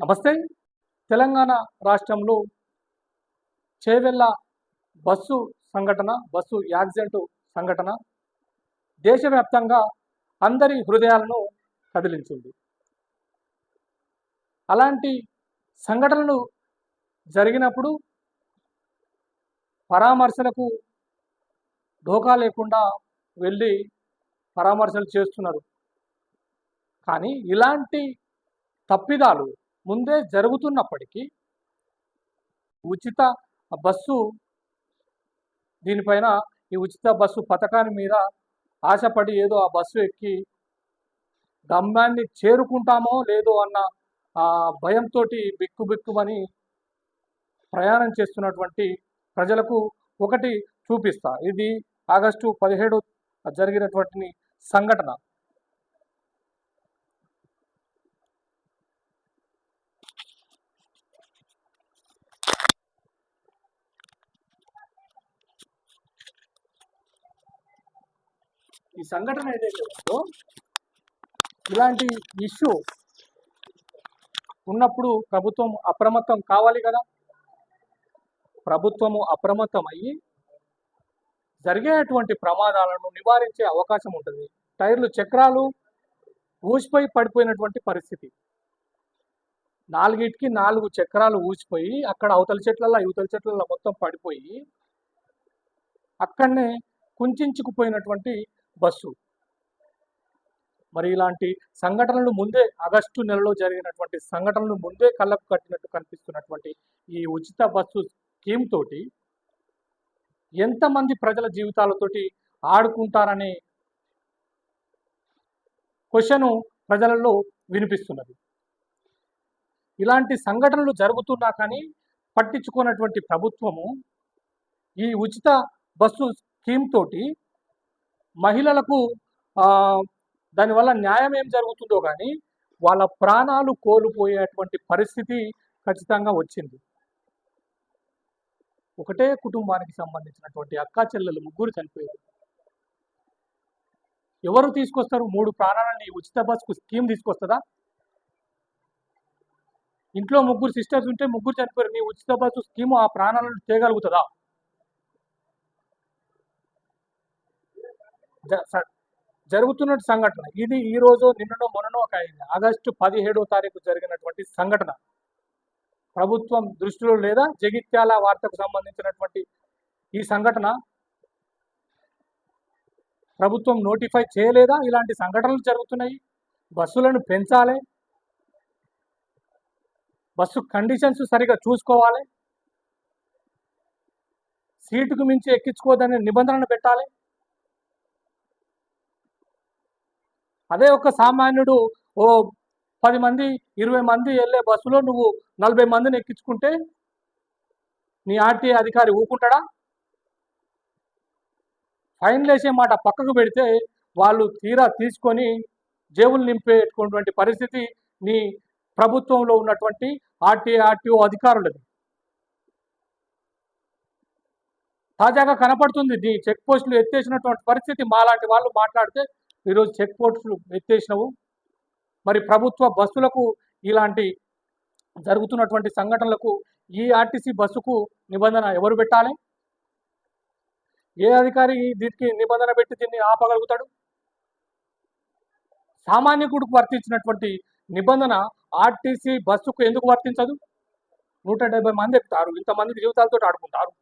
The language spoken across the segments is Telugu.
నమస్తే. తెలంగాణ రాష్ట్రంలో చేవెళ్ళ బస్సు సంఘటన బస్సు యాక్సిడెంట్ సంఘటన దేశవ్యాప్తంగా అందరి హృదయాలను కదిలించింది. అలాంటి సంఘటనలు జరిగినప్పుడు పరామర్శలకు ఢోకా లేకుండా వెళ్ళి పరామర్శలు చేస్తున్నారు. కానీ ఇలాంటి తప్పిదాలు ముందే జరుగుతున్నప్పటికీ ఉచిత బస్సు దీనిపైన ఈ ఉచిత బస్సు పథకాన్ని మీద ఆశపడి ఏదో ఆ బస్సు ఎక్కి గమ్యాన్ని చేరుకుంటామో లేదో అన్న ఆ భయంతో బిక్కు బిక్కుమని ప్రయాణం చేస్తున్నటువంటి ప్రజలకు ఒకటి చూపిస్తా. ఇది ఆగస్టు పదిహేడు జరిగినటువంటి సంఘటన. ఈ సంఘటన ఏదైతే ఉందో ఇలాంటి ఇష్యూ ఉన్నప్పుడు ప్రభుత్వం అప్రమత్తం కావాలి కదా. ప్రభుత్వము అప్రమత్తం అయ్యి జరిగేటువంటి ప్రమాదాలను నివారించే అవకాశం ఉంటుంది. టైర్లు చక్రాలు ఊసిపోయి పడిపోయినటువంటి పరిస్థితి. నాలుగిటికి నాలుగు చక్రాలు ఊసిపోయి అక్కడ అవతల చెట్లలో యువతల చెట్లలో మొత్తం పడిపోయి అక్కడనే కుంచుకుపోయినటువంటి బస్సు. మరి ఇలాంటి సంఘటనలు ముందే ఆగస్టు నెలలో జరిగినటువంటి సంఘటనలు ముందే కళ్ళకు కట్టినట్టు కనిపిస్తున్నటువంటి ఈ ఉచిత బస్సు స్కీమ్ తోటి ఎంతమంది ప్రజల జీవితాలతోటి ఆడుకుంటారనే క్వశ్చను ప్రజలలో వినిపిస్తున్నది. ఇలాంటి సంఘటనలు జరుగుతున్నా కానీ పట్టించుకున్నటువంటి ప్రభుత్వము ఈ ఉచిత బస్సు స్కీమ్ తోటి మహిళలకు దానివల్ల న్యాయం ఏం జరుగుతుందో కానీ వాళ్ళ ప్రాణాలు కోల్పోయేటువంటి పరిస్థితి ఖచ్చితంగా వచ్చింది. ఒకటే కుటుంబానికి సంబంధించినటువంటి అక్కా చెల్లెలు ముగ్గురు చనిపోయారు. ఎవరు తీసుకొస్తారు? మూడు ప్రాణాలని ఉచిత బస్కు స్కీమ్ తీసుకొస్తుందా? ఇంట్లో ముగ్గురు సిస్టర్స్ ఉంటే ముగ్గురు చనిపోయారు. నీ ఉచిత బస్సు స్కీమ్ ఆ ప్రాణాలను చేయగలుగుతుందా జరుగుతున్న సంఘటన. ఇది ఈ రోజు నిన్ననో మొన్ననో ఒక అయింది ఆగస్టు పదిహేడో తారీఖు జరిగినటువంటి సంఘటన. ప్రభుత్వం దృష్టిలో లేదా? జగిత్యాల వార్తకు సంబంధించినటువంటి ఈ సంఘటన? ప్రభుత్వం నోటిఫై చేయలేదా? ఇలాంటి సంఘటనలు జరుగుతున్నాయి. బస్సులను పెంచాలి. బస్సు కండిషన్స్ సరిగా చూసుకోవాలి. సీటుకు మించి ఎక్కించుకోదనే నిబంధనలు పెట్టాలి. అదే ఒక సామాన్యుడు ఓ పది మంది ఇరవై మంది వెళ్ళే బస్సులో నువ్వు నలభై మందిని ఎక్కించుకుంటే నీ ఆర్టీఏ అధికారి ఊకుంటాడా? ఫైన్ వేసే మాట పక్కకు పెడితే వాళ్ళు తీరా తీసుకొని జేబులు నింపేటువంటి పరిస్థితి నీ ప్రభుత్వంలో ఉన్నటువంటి ఆర్టీఏ ఆర్టీఓ అధికారులది. తాజాగా కనపడుతుంది నీ చెక్ పోస్టులు ఎత్తేసినటువంటి పరిస్థితి మాలాంటి వాళ్ళు మాట్లాడితే ఈరోజు చెక్ పోస్టులు ఎత్తేసినవు. మరి ప్రభుత్వ బస్సులకు ఇలాంటి జరుగుతున్నటువంటి సంఘటనలకు ఈ ఆర్టీసీ బస్సుకు నిబంధన ఎవరు పెట్టాలి? ఏ అధికారి దీనికి నిబంధన పెట్టి దీన్ని ఆపగలుగుతాడు? సామాన్యకుడికి వర్తించినటువంటి నిబంధన ఆర్టీసీ బస్సుకు ఎందుకు వర్తించదు? నూట డెబ్బై మంది ఎక్కుతారు. ఇంతమంది జీవితాలతో ఆడుకుంటారు.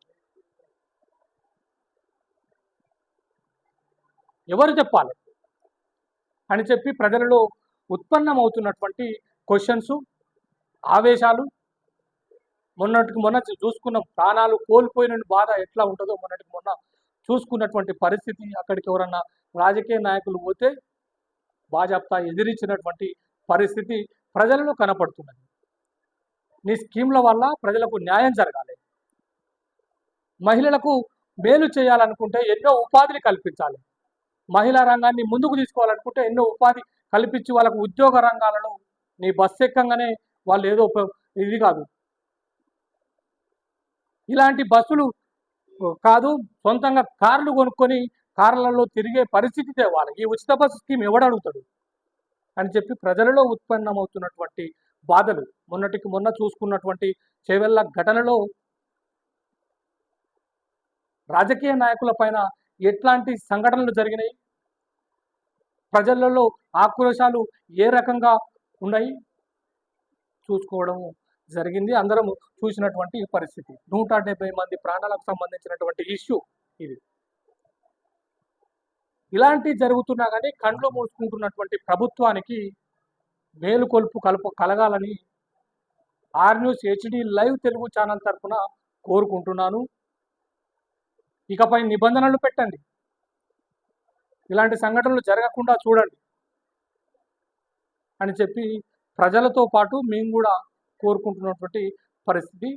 ఎవరు చెప్పాలి? అని చెప్పి ప్రజలలో ఉత్పన్నమవుతున్నటువంటి క్వశ్చన్స్ ఆవేశాలు మొన్నటికి మొన్న చూసుకున్న ప్రాణాలు కోల్పోయిన బాధ ఎట్లా ఉంటుందో మొన్నటికి మొన్న చూసుకున్నటువంటి పరిస్థితి. అక్కడికి ఎవరన్నా రాజకీయ నాయకులు పోతే భాజపా ఎదిరించినటువంటి పరిస్థితి ప్రజలలో కనపడుతున్నది. నీ స్కీమ్ల వల్ల ప్రజలకు న్యాయం జరగాలి. మహిళలకు మేలు చేయాలనుకుంటే ఎన్నో ఉపాధిని కల్పించాలి. మహిళా రంగాన్ని ముందుకు తీసుకోవాలనుకుంటే ఎన్నో ఉపాధి కల్పించి వాళ్ళకు ఉద్యోగ రంగాలను నీ బస్సు ఎక్కంగానే వాళ్ళు ఏదో ఇది కాదు. ఇలాంటి బస్సులు కాదు సొంతంగా కార్లు కొనుక్కొని కార్లలో తిరిగే పరిస్థితి తేవాలి ఈ ఉచిత బస్సు స్కీమ్ ఎవడు అడుగుతాడు? అని చెప్పి ప్రజలలో ఉత్పన్నమవుతున్నటువంటి బాధలు మొన్నటికి మొన్న చూసుకున్నటువంటి చేవెళ్ళ ఘటనలో రాజకీయ నాయకుల పైన ఎట్లాంటి సంఘటనలు జరిగినాయి? ప్రజలలో ఆక్రోశాలు ఏ రకంగా ఉన్నాయి? చూసుకోవడము జరిగింది. అందరం చూసినటువంటి పరిస్థితి. నూట డెబ్బై మంది ప్రాణాలకు సంబంధించినటువంటి ఇష్యూ ఇది. ఇలాంటి జరుగుతున్నా కానీ కండ్లు మూసుకుంటున్నటువంటి ప్రభుత్వానికి మేలుకొల్పు కలుపు కలగాలని R news HD live Telugu channel తరఫున కోరుకుంటున్నాను. ఇకపై నిబంధనలు పెట్టండి. ఇలాంటి సంఘటనలు జరగకుండా చూడండి అని చెప్పి ప్రజలతో పాటు మేము కూడా కోరుకుంటున్నటువంటి పరిస్థితి